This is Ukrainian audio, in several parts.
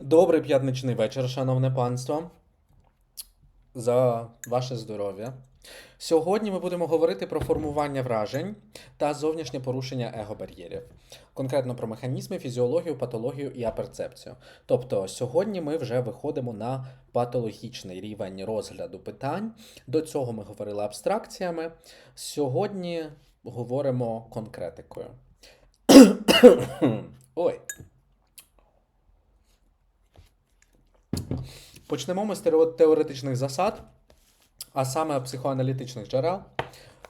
Добрий п'ятничний вечір, шановне панство. За ваше здоров'я. Сьогодні ми будемо говорити про формування вражень та зовнішнє порушення его-бар'єрів. Конкретно про механізми, фізіологію, патологію і аперцепцію. Тобто, сьогодні ми вже виходимо на патологічний рівень розгляду питань. До цього ми говорили абстракціями. Сьогодні говоримо конкретикою. Ой. Почнемо ми з теоретичних засад, а саме психоаналітичних джерел.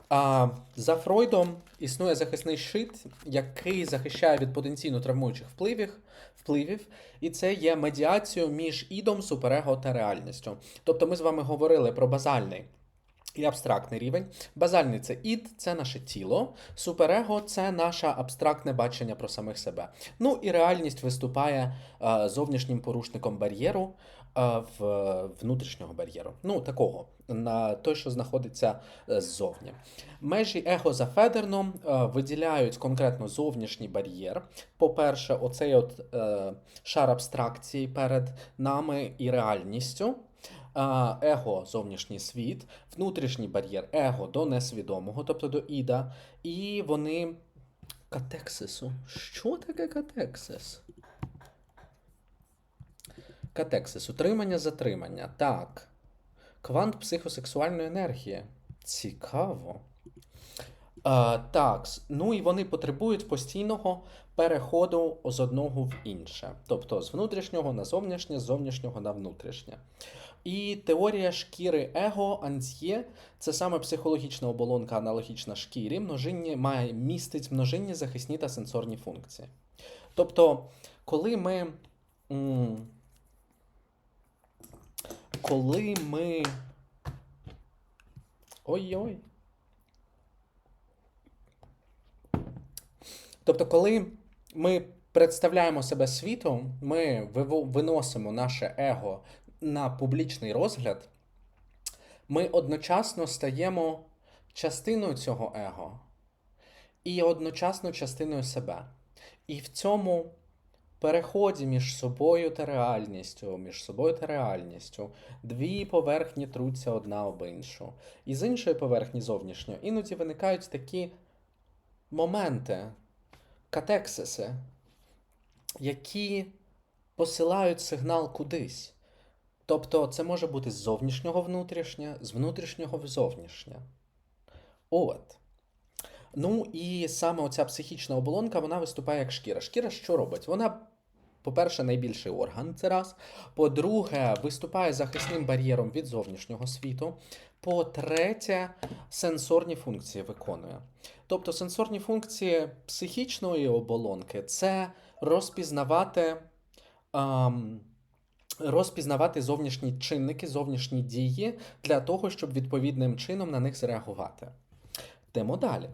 А, за Фройдом існує захисний щит, який захищає від потенційно травмуючих впливів, впливів, і це є медіацією між ідом, суперего та реальністю. Тобто ми з вами говорили про базальний і абстрактний рівень. Базальний це ід, це наше тіло. Суперего це наше абстрактне бачення про самих себе. Ну і реальність виступає е, зовнішнім порушником бар'єру е, в внутрішнього бар'єру. Ну, такого, на той, що знаходиться е, ззовні. Межі его за Федерном виділяють конкретно зовнішній бар'єр. По-перше, оцей от шар абстракції перед нами і реальністю. Его зовнішній світ, внутрішній бар'єр его до несвідомого, тобто до іда, і вони катексису. Що таке катексис? Катексис. Утримання, затримання. Так. Квант психосексуальної енергії. Цікаво. А, так, ну і вони потребують постійного переходу з одного в інше. Тобто з внутрішнього на зовнішнє, з зовнішнього на внутрішнє. І теорія шкіри его ансьє це саме психологічна оболонка, аналогічна шкірі, множинні має містить множинні захисні та сенсорні функції. Тобто, коли ми. Коли ми. Ой-ой. Тобто, коли ми представляємо себе світу, ми виносимо наше его на публічний розгляд, ми одночасно стаємо частиною цього его і одночасно частиною себе. І в цьому переході між собою та реальністю, між собою та реальністю, дві поверхні труться одна об іншу. І з іншої поверхні зовнішньої іноді виникають такі моменти, катексиси, які посилають сигнал кудись. Тобто це може бути з зовнішнього внутрішнє, з внутрішнього в зовнішнє. От. Ну і саме оця психічна оболонка, вона виступає як шкіра. Шкіра що робить? Вона, по-перше, найбільший орган це раз. По-друге, виступає захисним бар'єром від зовнішнього світу. По-третє, сенсорні функції виконує. Тобто сенсорні функції психічної оболонки це розпізнавати. ам, Розпізнавати зовнішні чинники, зовнішні дії для того, щоб відповідним чином на них зреагувати. Йдемо далі.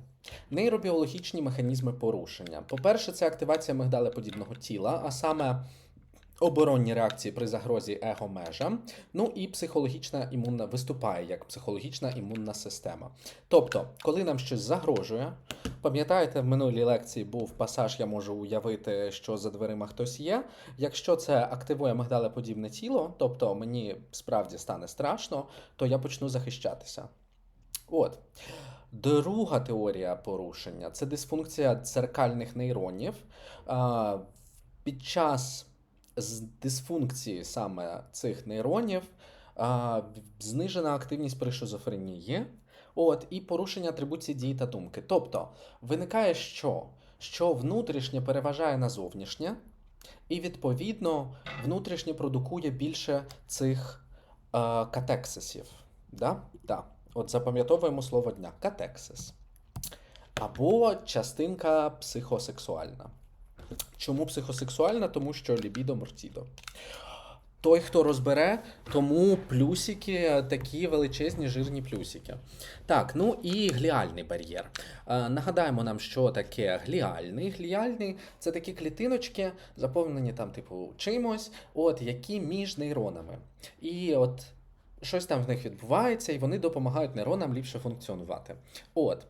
Нейробіологічні механізми порушення. По-перше, це активація мигдалеподібного тіла, а саме оборонні реакції при загрозі его-межам. Ну і психологічна імунна виступає як психологічна імунна система. Тобто, коли нам щось загрожує, пам'ятаєте, в минулій лекції був пасаж, я можу уявити, що за дверима хтось є. Якщо це активує мигдалеподібне тіло, тобто мені справді стане страшно, то я почну захищатися. От. Друга теорія порушення це дисфункція церкальних нейронів. Під час з- дисфункції саме цих нейронів а, знижена активність при шизофренії. От, і порушення атрибуції дії та думки. Тобто виникає що? Що внутрішнє переважає на зовнішнє, і відповідно внутрішнє продукує більше цих е, катексисів. Да? Да. От запам'ятовуємо слово дня катексис. Або частинка психосексуальна. Чому психосексуальна? Тому що лібідо мортідо. Той, хто розбере, тому плюсики, такі величезні жирні плюсики. Так, ну і гліальний бар'єр. Е, нагадаємо нам, що таке гліальний. Гліальний це такі клітиночки, заповнені там, типу, чимось, от, які між нейронами. І от щось там в них відбувається, і вони допомагають нейронам ліпше функціонувати. От.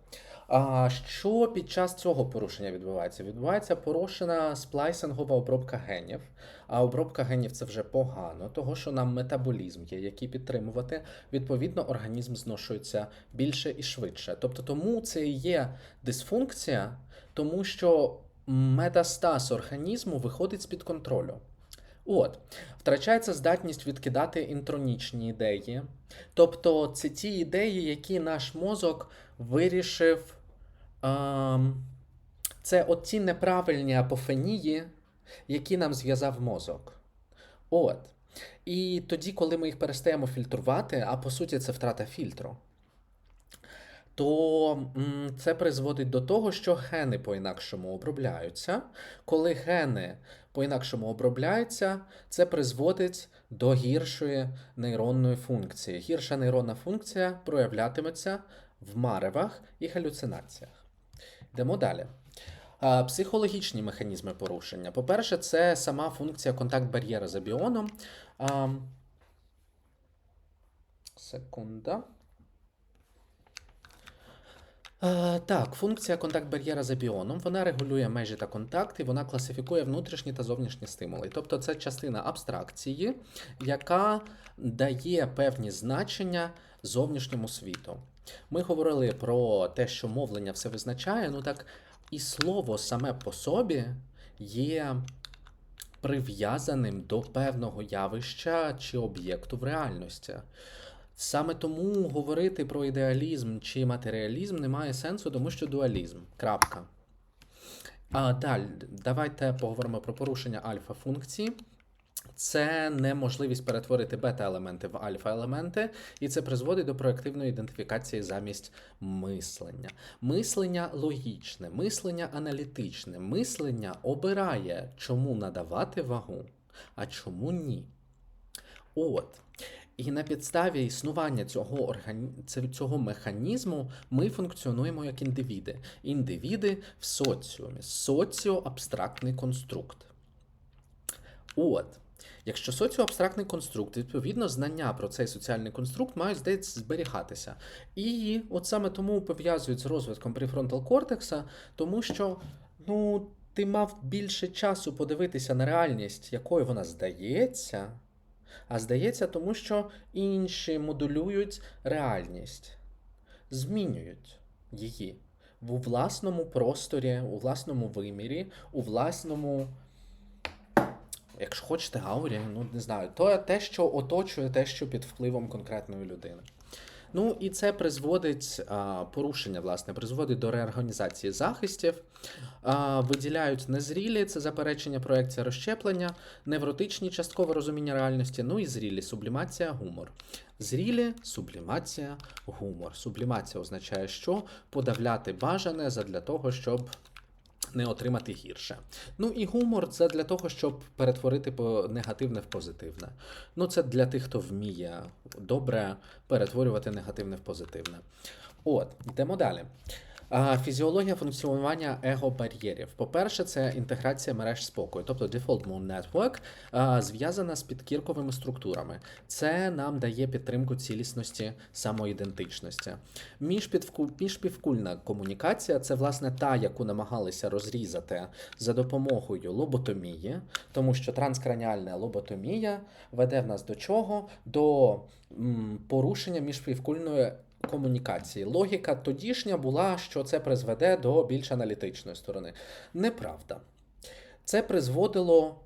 А що під час цього порушення відбувається? Відбувається порушена сплайсингова обробка генів. А обробка генів це вже погано, того що нам метаболізм є, який підтримувати. Відповідно, організм зношується більше і швидше. Тобто, тому це і є дисфункція, тому що метастаз організму виходить з-під контролю. От, втрачається здатність відкидати інтронічні ідеї. Тобто, це ті ідеї, які наш мозок вирішив. Ем, це от ті неправильні апофенії, які нам зв'язав мозок. От. І тоді, коли ми їх перестаємо фільтрувати, а по суті, це втрата фільтру, то це призводить до того, що гени по-інакшому обробляються. Коли гени по-інакшому обробляються, це призводить до гіршої нейронної функції. Гірша нейронна функція проявлятиметься в маревах і галюцинаціях. Йдемо далі. Психологічні механізми порушення. По-перше, це сама функція контакт бар'єра з абіоном. Секунда. Е, Так, функція контакт бар'єра з абіоном, вона регулює межі та контакти, вона класифікує внутрішні та зовнішні стимули. Тобто це частина абстракції, яка дає певні значення зовнішньому світу. Ми говорили про те, що мовлення все визначає, ну так і слово саме по собі є прив'язаним до певного явища чи об'єкту в реальності. Саме тому говорити про ідеалізм чи матеріалізм немає сенсу, тому що дуалізм. Крапка. А далі, давайте поговоримо про порушення альфа-функції. Це неможливість перетворити бета-елементи в альфа-елементи, і це призводить до проактивної ідентифікації замість мислення. Мислення логічне, мислення аналітичне, мислення обирає, чому надавати вагу, а чому ні. От. І на підставі існування цього органі... цього механізму ми функціонуємо як індивіди. Індивіди в соціумі. Соціоабстрактний конструкт. От. Якщо соціоабстрактний конструкт, відповідно, знання про цей соціальний конструкт мають здається зберігатися. І от саме тому пов'язують з розвитком префронтал кортекса, тому що ну, ти мав більше часу подивитися на реальність, якою вона здається. А здається, тому що інші модулюють реальність, змінюють її у власному просторі, у власному вимірі, у власному, якщо хочете, аурі, ну не знаю, то те, що оточує те, що під впливом конкретної людини. Ну і це призводить порушення, власне, призводить до реорганізації захистів, виділяють незрілі, це заперечення проекція розщеплення, невротичні часткове розуміння реальності, ну і зрілі сублімація, гумор. Зрілі, сублімація, гумор. Сублімація означає, що подавляти бажане задля того, щоб не отримати гірше. Ну і гумор це для того, щоб перетворити негативне в позитивне. Ну, це для тих, хто вміє добре перетворювати негативне в позитивне. От, йдемо далі. Фізіологія функціонування его-бар'єрів. По-перше, це інтеграція мереж спокою, тобто Default Mode Network, зв'язана з підкірковими структурами. Це нам дає підтримку цілісності самоідентичності. Міжпівкульна комунікація це власне та, яку намагалися розрізати за допомогою лоботомії, тому що транскраніальна лоботомія веде в нас до чого? До порушення міжпівкульної комунікації. Логіка тодішня була, що це призведе до більш аналітичної сторони. Неправда. Це призводило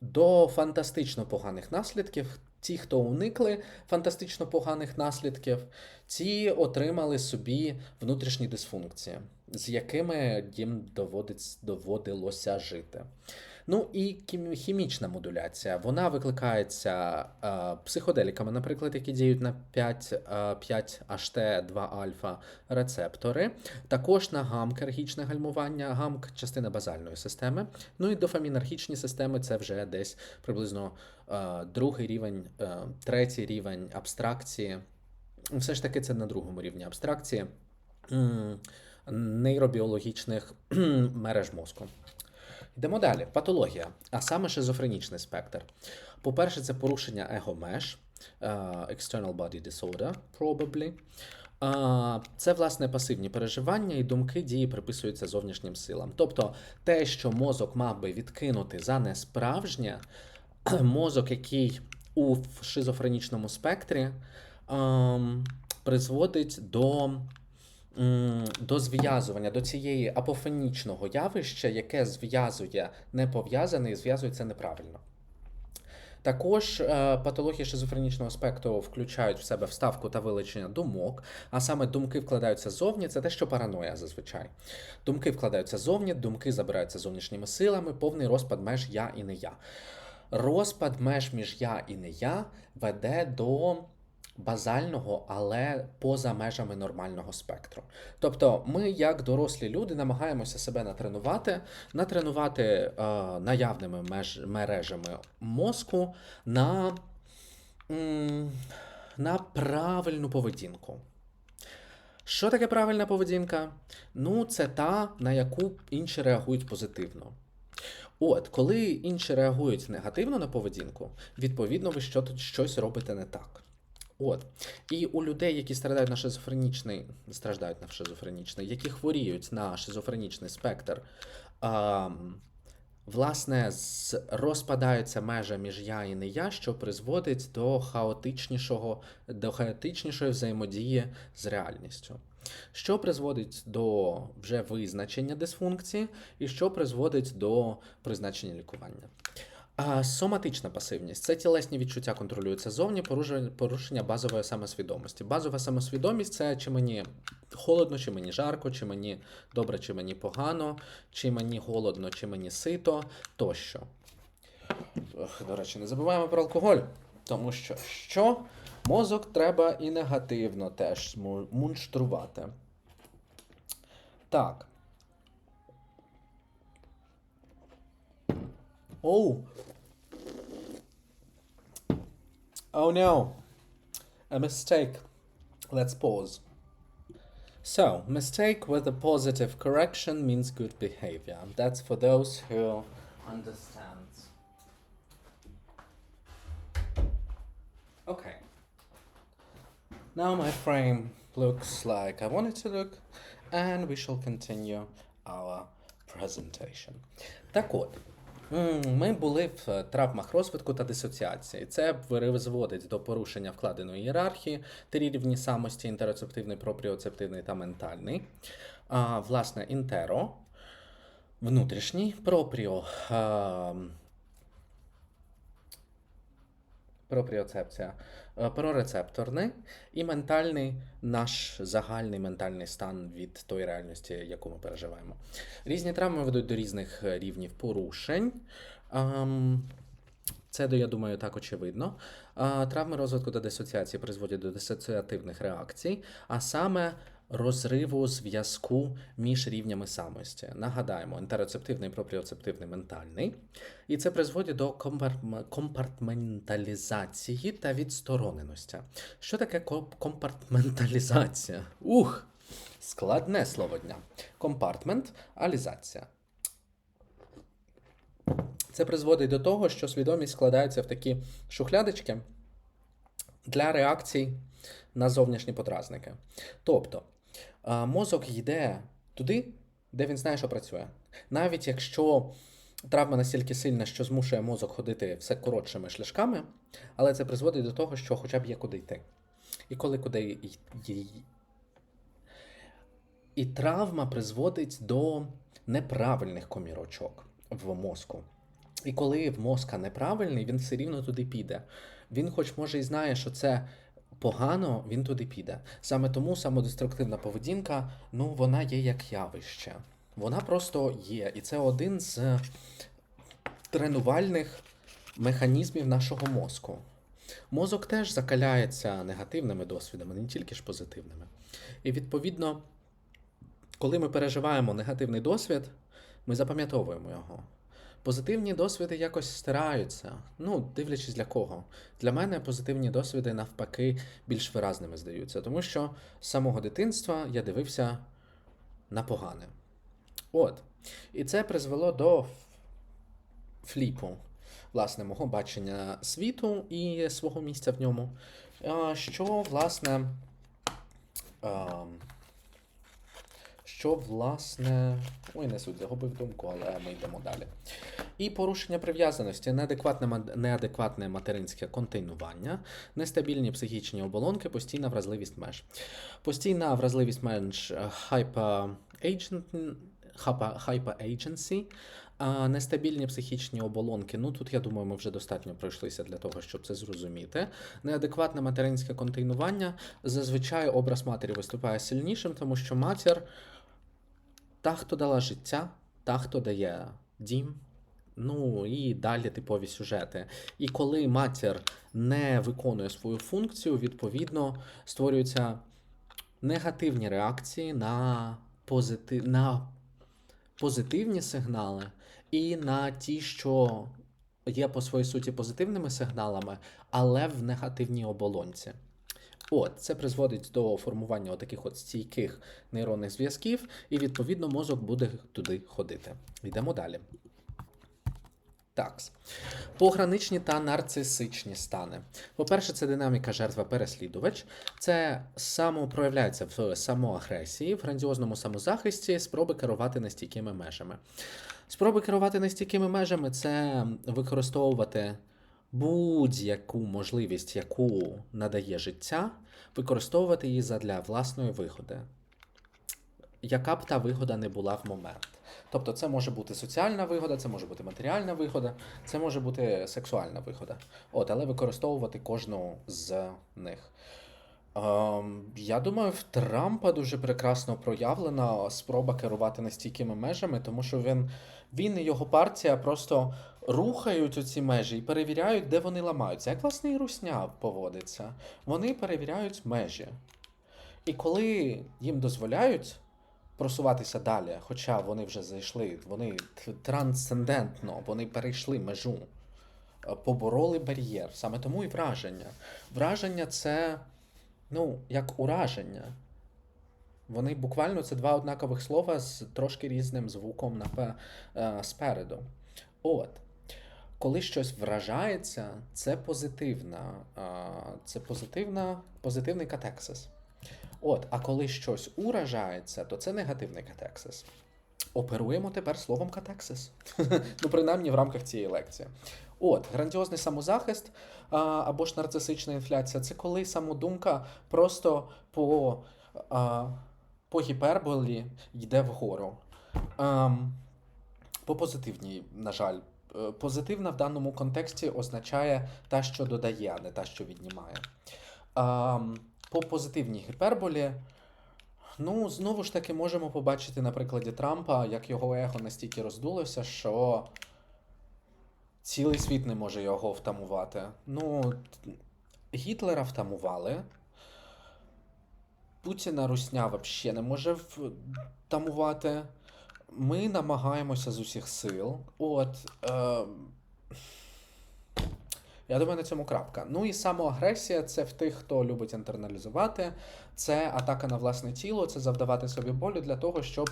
до фантастично поганих наслідків. Ті, хто уникли фантастично поганих наслідків, ті отримали собі внутрішні дисфункції, з якими їм доводилося жити. Ну і хімічна модуляція. Вона викликається е, психоделіками, наприклад, які діють на 5, е, 5 HT2 альфа рецептори. Також на гамк-ергічне гальмування, гамк частина базальної системи. Ну і дофамінергічні системи це вже десь приблизно е, другий рівень, е, третій рівень абстракції. Все ж таки, це на другому рівні абстракції нейробіологічних мереж мозку. Йдемо далі. Патологія, а саме шизофренічний спектр. По-перше, це порушення егомеж. uh, external body disorder, probably. Це власне пасивні переживання і думки дії приписуються зовнішнім силам. Тобто те, що мозок мав би відкинути за несправжнє, мозок, який у шизофренічному спектрі ем, призводить до, до зв'язування, до цієї апофенічного явища, яке зв'язує непов'язане і зв'язується неправильно. Також е, патології шизофренічного спектру включають в себе вставку та вилучення думок, а саме думки вкладаються ззовні, це те, що параноя зазвичай. Думки вкладаються ззовні, думки забираються зовнішніми силами, повний розпад меж я і не я. Розпад меж між я і не я веде до базального, але поза межами нормального спектру. Тобто, ми, як дорослі люди, намагаємося себе натренувати, натренувати е, наявними меж, мережами мозку на, м, на правильну поведінку. Що таке правильна поведінка? Ну, це та, на яку інші реагують позитивно. От, коли інші реагують негативно на поведінку, відповідно, ви щось робите не так. От. І у людей, які страдають на шизофренічний, страждають на шизофренічний, які хворіють на шизофренічний спектр, а, власне, розпадаються межа між я і не я, що призводить до хаотичнішого, до хаотичнішої взаємодії з реальністю. Що призводить до вже визначення дисфункції, і що призводить до призначення лікування. Соматична пасивність це тілесні відчуття контролюються зовні, порушення, базової самосвідомості. Базова самосвідомість це чи мені холодно, чи мені жарко, чи мені добре, чи мені погано, чи мені голодно, чи мені сито тощо. Ох, До речі, не забуваємо про алкоголь, тому що що мозок треба і негативно теж му- мунштрувати. Так. Оу. Oh no. A mistake. Let's pause. So, mistake with a positive correction means good behavior. That's for those who understand. Okay. Now my frame looks like I want it to look, and we shall continue our presentation. Так от, м, ми були в е, травмах розвитку та дисоціації. Це призводить до порушення вкладеної ієрархії, три рівні самості, інтероцептивний, пропріоцептивний та ментальний. А, власне, інтеро, внутрішній, пропріо. А, пропріоцепція, е, прорецепторний і ментальний наш загальний ментальний стан від тої реальності, яку ми переживаємо. Різні травми ведуть до різних е, рівнів порушень. Це, я думаю, так очевидно. Травми розвитку та дисоціації призводять до дисоціативних реакцій, а саме розриву зв'язку між рівнями самості. Нагадаємо, інтероцептивний, пропріоцептивний, ментальний. І це призводить до компартменталізації та відстороненості. Що таке компартменталізація? Ух! Складне слово дня. Компартмент, алізація. Це призводить до того, що свідомість складається в такі шухлядочки для реакцій на зовнішні подразники. Тобто, мозок йде туди, де він знає, що працює. Навіть якщо травма настільки сильна, що змушує мозок ходити все коротшими шляшками, але це призводить до того, що хоча б є куди йти. І коли куди й- і травма призводить до неправильних комірочок в мозку. І коли в мозка неправильний, він все рівно туди піде. Він, хоч може і знає, що це погано, він туди піде. Саме тому самодеструктивна поведінка, ну, вона є як явище. Вона просто є. І це один з тренувальних механізмів нашого мозку. Мозок теж закаляється негативними досвідами, не тільки ж позитивними. І відповідно, коли ми переживаємо негативний досвід, ми запам'ятовуємо його. Позитивні досвіди якось стираються. Ну, дивлячись для кого. Для мене позитивні досвіди навпаки більш виразними здаються, тому що з самого дитинства я дивився на погане. От. І це призвело до фліпу. власне, мого бачення світу і свого місця в ньому. Що, власне. Що, власне. Ой, не суть, загубив думку, але ми йдемо далі. І порушення прив'язаності, неадекватне, неадекватне материнське контейнування, нестабільні психічні оболонки, постійна вразливість меж. Постійна вразливість меж е, hyper-agency, а, нестабільні психічні оболонки. Ну тут я думаю, ми вже достатньо пройшлися для того, щоб це зрозуміти. Неадекватне материнське контейнування. Зазвичай образ матері виступає сильнішим, тому що матір та, хто дала життя, та, хто дає дім. Ну і далі типові сюжети. І коли матір не виконує свою функцію, відповідно створюються негативні реакції на, позити... на позитивні сигнали і на ті, що є по своїй суті позитивними сигналами, але в негативній оболонці. От, це призводить до формування таких от стійких нейронних зв'язків, і відповідно мозок буде туди ходити. Йдемо далі. Такс. Пограничні та нарцисичні стани. По-перше, це динаміка жертва-переслідувач. Це самопроявляється в самоагресії, в грандіозному самозахисті, спроби керувати нестійкими межами. Спроби керувати нестійкими межами це використовувати будь-яку можливість, яку надає життя, використовувати її задля власної вигоди. Яка б та вигода не була в момент. Тобто це може бути соціальна вигода, це може бути матеріальна вигода, це може бути сексуальна вигода. От, але використовувати кожну з них. Ем, я думаю, в Трампа дуже прекрасно проявлена спроба керувати нестійкими межами, тому що він, він і його партія просто рухають оці межі і перевіряють, де вони ламаються. Як власне і русня поводиться. Вони перевіряють межі. І коли їм дозволяють просуватися далі, хоча вони вже зайшли, вони трансцендентно, вони перейшли межу, е, побороли бар'єр. Саме тому і враження. Враження це, ну, як ураження. Вони буквально це два однакових слова з трошки різним звуком напе- е, спереду. От. Коли щось вражається, це позитивна, а, це позитивна, позитивний катексис. От, а коли щось уражається, то це негативний катексис. Оперуємо тепер словом катексис. ну, принаймні в рамках цієї лекції. От, грандіозний самозахист або ж нарцисична інфляція це коли самодумка просто по, по гіперболі йде вгору. Ем, по позитивній, на жаль. Е, Позитивна в даному контексті означає та, що додає, а не та, що віднімає. Ем, по позитивній гіперболі, ну, знову ж таки, можемо побачити на прикладі Трампа, як його его настільки роздулося, що цілий світ не може його втамувати. Ну, Гітлера втамували. Путіна Русня взагалі не може втамувати. Ми намагаємося з усіх сил. От. Е, я думаю, на цьому крапка. Ну і самоагресія це в тих, хто любить інтерналізувати, це атака на власне тіло, це завдавати собі болю для того, щоб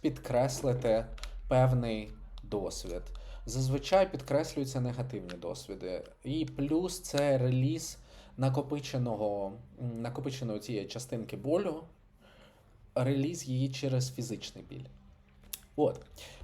підкреслити певний досвід. Зазвичай підкреслюються негативні досвіди. І плюс це реліз накопиченого, накопиченої цієї частинки болю, реліз її через фізичний біль. От.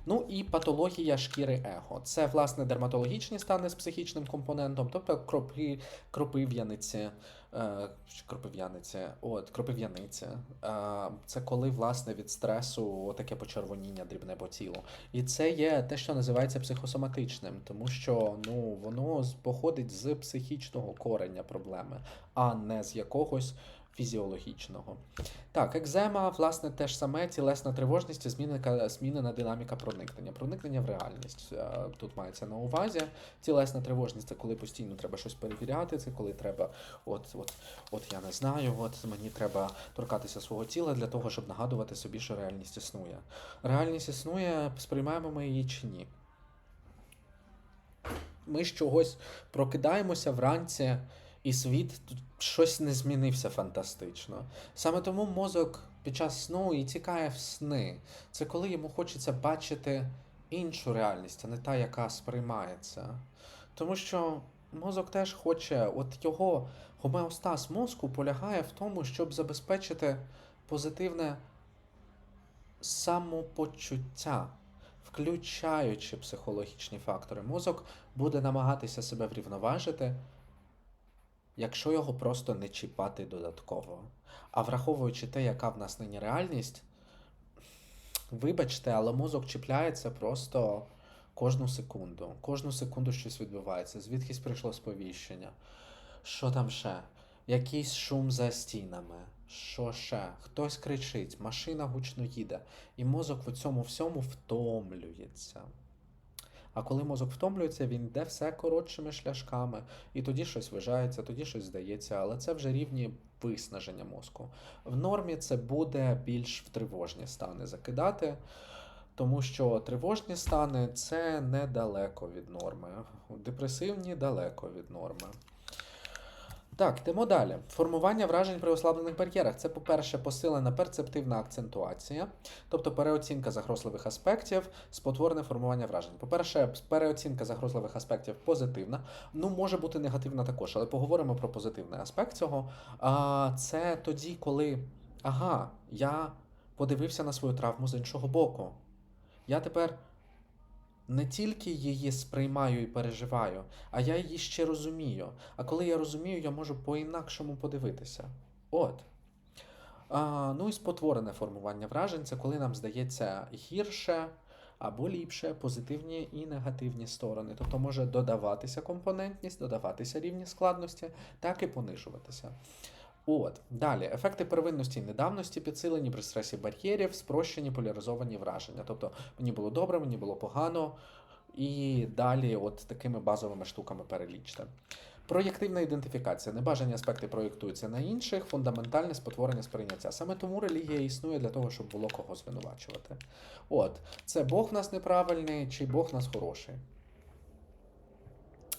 Ну і патологія шкіри его. Це, власне, дерматологічні стани з психічним компонентом, тобто кропи, кропив'яниці, е, чи кропив'яниці, от, кропив'яниці. Е, це коли, власне, від стресу таке почервоніння дрібне по тілу. І це є те, що називається психосоматичним, тому що ну, воно походить з психічного кореня проблеми, а не з якогось фізіологічного. Так, екзема, власне, те ж саме, тілесна тривожність і змінена, змінена динаміка проникнення. Проникнення в реальність. Е, Тут мається на увазі. Тілесна тривожність це коли постійно треба щось перевіряти, це коли треба, от, от, от я не знаю, от мені треба торкатися свого тіла для того, щоб нагадувати собі, що реальність існує. Реальність існує, сприймаємо ми її чи ні. Ми з чогось прокидаємося вранці, і світ тут щось не змінився фантастично. Саме тому мозок під час сну і тікає в сни. Це коли йому хочеться бачити іншу реальність, а не та, яка сприймається. Тому що мозок теж хоче, от його гомеостаз мозку полягає в тому, щоб забезпечити позитивне самопочуття, включаючи психологічні фактори. Мозок буде намагатися себе врівноважити, якщо його просто не чіпати додатково. А враховуючи те, яка в нас нині реальність, вибачте, але мозок чіпляється просто кожну секунду. Кожну секунду щось відбувається. Звідкись прийшло сповіщення. Що там ще? Якийсь шум за стінами. Що ще? Хтось кричить, машина гучно їде. І мозок в цьому всьому втомлюється. А коли мозок втомлюється, він йде все коротшими шляшками, і тоді щось вижається, тоді щось здається, але це вже рівні виснаження мозку. В нормі це буде більш в тривожні стани закидати, тому що тривожні стани це недалеко від норми. Депресивні далеко від норми. Так, йдемо далі. Формування вражень при ослаблених бар'єрах. Це, по-перше, посилена перцептивна акцентуація, тобто переоцінка загрозливих аспектів, спотворене формування вражень. По-перше, переоцінка загрозливих аспектів позитивна. Ну, може бути негативна також, але поговоримо про позитивний аспект цього. А, Це тоді, коли ага, я подивився на свою травму з іншого боку. Я тепер не тільки її сприймаю і переживаю, а я її ще розумію. А коли я розумію, я можу по-інакшому подивитися. От. А, ну і спотворене формування вражень це коли нам здається гірше або ліпше, позитивні і негативні сторони. Тобто може додаватися компонентність, додаватися рівні складності, так і понижуватися. От, далі, ефекти первинності і недавності підсилені при стресі бар'єрів, спрощені поляризовані враження. Тобто мені було добре, мені було погано, і далі от такими базовими штуками перелічте. Проєктивна ідентифікація. Небажані аспекти проєктуються на інших, фундаментальне спотворення сприйняття. Саме тому релігія існує для того, щоб було кого звинувачувати. От, це Бог в нас неправильний, чи Бог в нас хороший.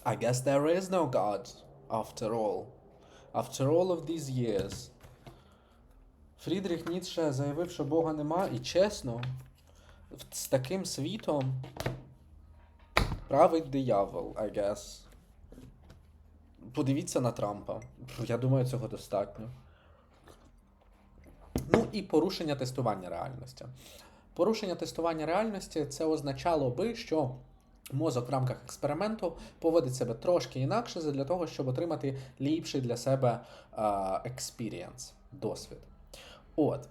I guess there is no God after all. After all of these years. Фрідріх Ніцше заявив, що Бога нема, і чесно, з таким світом править диявол, I guess. Подивіться на Трампа. Я думаю, цього достатньо. Ну і порушення тестування реальності. Порушення тестування реальності це означало би, що мозок в рамках експерименту поводить себе трошки інакше для того, щоб отримати ліпший для себе експірієнс, досвід. От.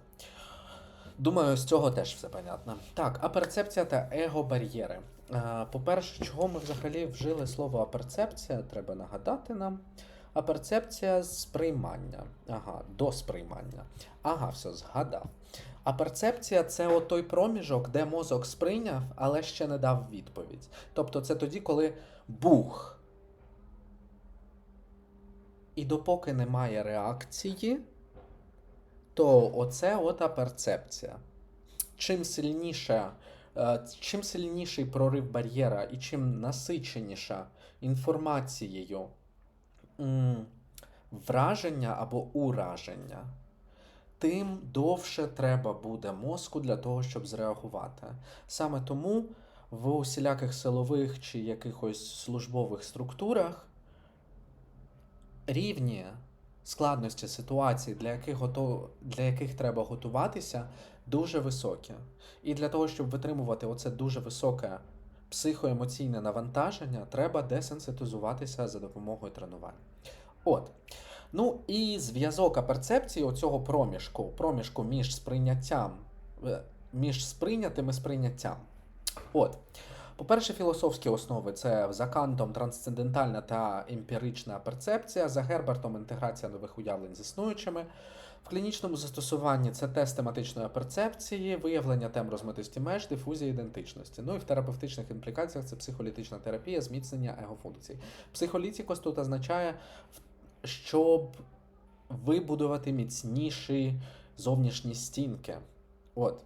Думаю, з цього теж все понятно. Так, аперцепція та его-бар'єри. Е, По-перше, чого ми взагалі вжили слово аперцепція, треба нагадати нам. Аперцепція сприймання. Ага, до сприймання. Ага, все, згадав. А перцепція це от той проміжок, де мозок сприйняв, але ще не дав відповідь. Тобто це тоді, коли бух. І допоки немає реакції, то оце ота перцепція. Чим сильніше, е, чим сильніший прорив бар'єра і чим насиченіша інформацією враження або ураження, тим довше треба буде мозку для того, щоб зреагувати. Саме тому в усіляких силових чи якихось службових структурах рівні складності ситуацій, для яких, готов... для яких треба готуватися, дуже високі. І для того, щоб витримувати оце дуже високе психоемоційне навантаження, треба десенситизуватися за допомогою тренувань. От. Ну і зв'язок аперцепції оцього проміжку, проміжку між сприйняттям, е, між сприйнятим і сприйняттям. От. По-перше, філософські основи це за Кантом трансцендентальна та емпірична перцепція, за Гербертом інтеграція нових уявлень з існуючими. В клінічному застосуванні це тест тематичної перцепції, виявлення тем розмитості меж, дифузія ідентичності. Ну і в терапевтичних імплікаціях це психолітична терапія, зміцнення егофункцій. Психолітикос тут означає, щоб вибудувати міцніші зовнішні стінки. От.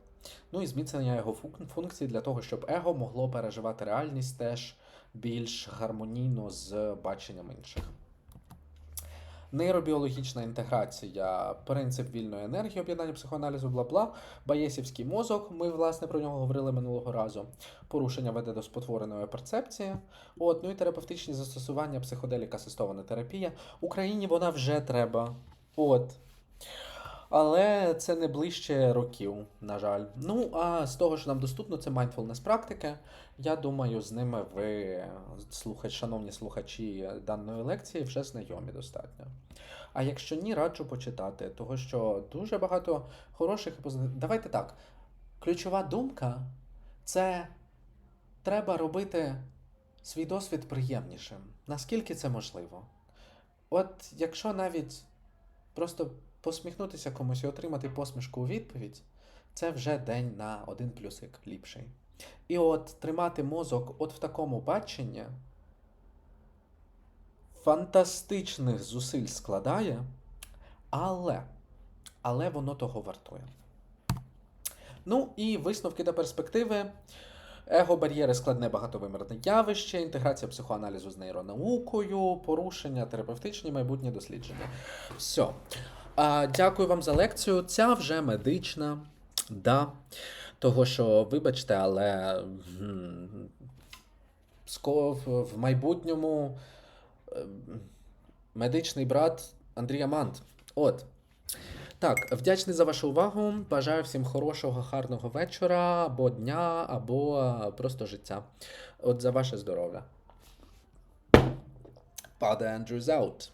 Ну і зміцнення його функ- функцій для того, щоб его могло переживати реальність теж більш гармонійно з баченням інших. Нейробіологічна інтеграція, принцип вільної енергії, об'єднання психоаналізу, бла бла, Баєсівський мозок. Ми власне про нього говорили минулого разу. Порушення веде до спотвореної перцепції. От, ну і терапевтичні застосування, психоделіка, асистована терапія. Україні вона вже треба. От. Але це не ближче років, на жаль. Ну, а з того, що нам доступно, це mindfulness практики. Я думаю, з ними ви, слухач, шановні слухачі даної лекції, вже знайомі достатньо. А якщо ні, раджу почитати, того що дуже багато хороших і позитивних. Давайте так. Ключова думка це треба робити свій досвід приємнішим. Наскільки це можливо? От якщо навіть просто посміхнутися комусь і отримати посмішку у відповідь, це вже день на один плюсик ліпший. І от тримати мозок от в такому баченні фантастичних зусиль складає, але, але воно того вартує. Ну і висновки та перспективи. Его-бар'єри складне багатовимірне явище, інтеграція психоаналізу з нейронаукою, порушення, терапевтичні майбутні дослідження. Все. А, дякую вам за лекцію. Ця вже медична. Да. Того, що, вибачте, але в майбутньому е, медичний брат Андрія Мант. От. Так, вдячний за вашу увагу. Бажаю всім хорошого, гарного вечора, або дня, або е, просто життя. От за ваше здоров'я. Паде Andrews out.